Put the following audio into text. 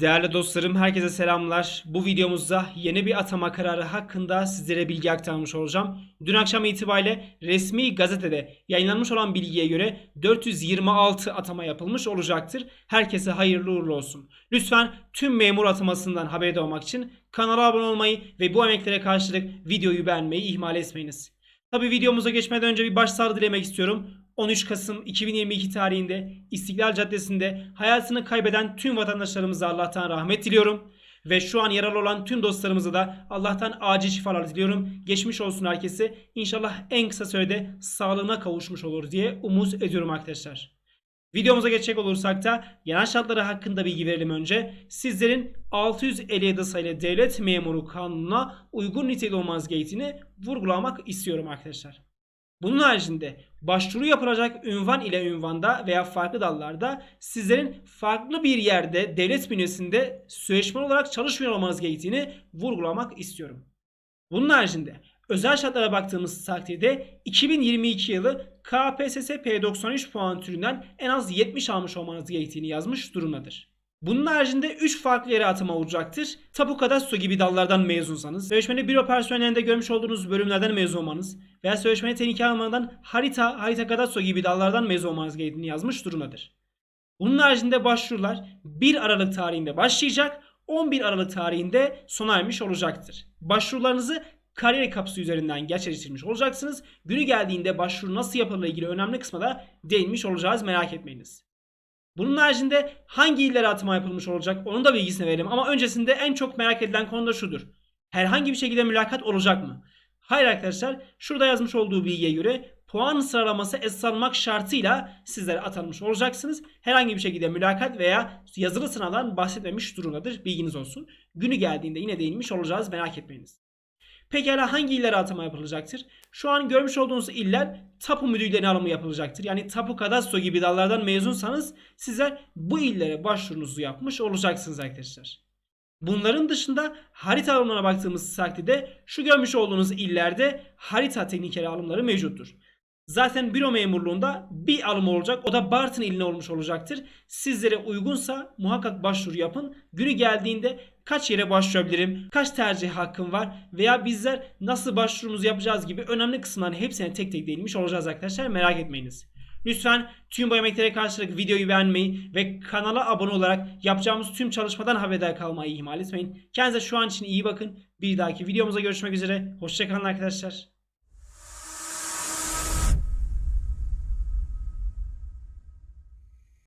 Değerli dostlarım herkese selamlar. Bu videomuzda yeni bir atama kararı hakkında sizlere bilgi aktarmış olacağım. Dün akşam itibariyle resmi gazetede yayınlanmış olan bilgiye göre 426 atama yapılmış olacaktır. Herkese hayırlı uğurlu olsun. Lütfen tüm memur atamasından haberdar olmak için kanala abone olmayı ve bu emeklere karşılık videoyu beğenmeyi ihmal etmeyiniz. Tabi videomuza geçmeden önce bir başsağlığı dilemek istiyorum. 13 Kasım 2022 tarihinde İstiklal Caddesi'nde hayatını kaybeden tüm vatandaşlarımıza Allah'tan rahmet diliyorum. Ve şu an yaralı olan tüm dostlarımıza da Allah'tan acil şifalar diliyorum. Geçmiş olsun herkese. İnşallah en kısa sürede sağlığına kavuşmuş olur diye umut ediyorum arkadaşlar. Videomuza geçecek olursak da genel şartları hakkında bilgi verelim önce. Sizlerin 657 sayılı devlet memuru kanununa uygun niteliği olmanız gerektiğini vurgulamak istiyorum arkadaşlar. Bunun haricinde başvuru yapılacak ünvan ile ünvanda veya farklı dallarda sizlerin farklı bir yerde devlet bünyesinde süreçmen olarak çalışmıyor olmanız gerektiğini vurgulamak istiyorum. Bunun haricinde özel şartlara baktığımız takdirde 2022 yılı KPSS P93 puan türünden en az 70 almış olmanız gerektiğini yazmış durumdadır. Bunun haricinde 3 farklı yere atama olacaktır. Tapu kadastro gibi dallardan mezunsanız, sözleşmeli büro personelinde görmüş olduğunuz bölümlerden mezun olmanız veya sözleşmeli tehlike almadan harita, harita kadastro gibi dallardan mezun olmanız gerektiğini yazmış durumdadır. Bunun haricinde başvurular 1 Aralık tarihinde başlayacak, 11 Aralık tarihinde sona ermiş olacaktır. Başvurularınızı kariyer kapısı üzerinden gerçekleştirmiş olacaksınız. Günü geldiğinde başvuru nasıl yapılır ilgili önemli kısma da değinmiş olacağız merak etmeyiniz. Bunun haricinde hangi illere atama yapılmış olacak onun da bilgisini verelim. Ama öncesinde en çok merak edilen konu da şudur. Herhangi bir şekilde mülakat olacak mı? Hayır arkadaşlar şurada yazmış olduğu bilgiye göre puan sıralaması esas almak şartıyla sizlere atanmış olacaksınız. Herhangi bir şekilde mülakat veya yazılı sınavdan bahsetmemiş durumdadır. Bilginiz olsun. Günü geldiğinde yine değinmiş olacağız merak etmeyiniz. Pekala hangi illere atama yapılacaktır? Şu an görmüş olduğunuz iller tapu müdürlüğüne alımı yapılacaktır. Yani tapu kadastro gibi dallardan mezunsanız sizler bu illere başvurunuzu yapmış olacaksınız arkadaşlar. Bunların dışında harita alımlarına baktığımız takdirde şu görmüş olduğunuz illerde harita teknikeri alımları mevcuttur. Zaten büro memurluğunda bir alım olacak. O da Bartın iline olmuş olacaktır. Sizlere uygunsa muhakkak başvuru yapın. Günü geldiğinde kaç yere başvurabilirim, kaç tercih hakkım var veya bizler nasıl başvurumuzu yapacağız gibi önemli kısımların hepsine tek tek değinmiş olacağız arkadaşlar. Merak etmeyiniz. Lütfen tüm bu emeklere karşılık videoyu beğenmeyi ve kanala abone olarak yapacağımız tüm çalışmadan haberdar kalmayı ihmal etmeyin. Kendinize şu an için iyi bakın. Bir dahaki videomuzda görüşmek üzere. Hoşçakalın arkadaşlar.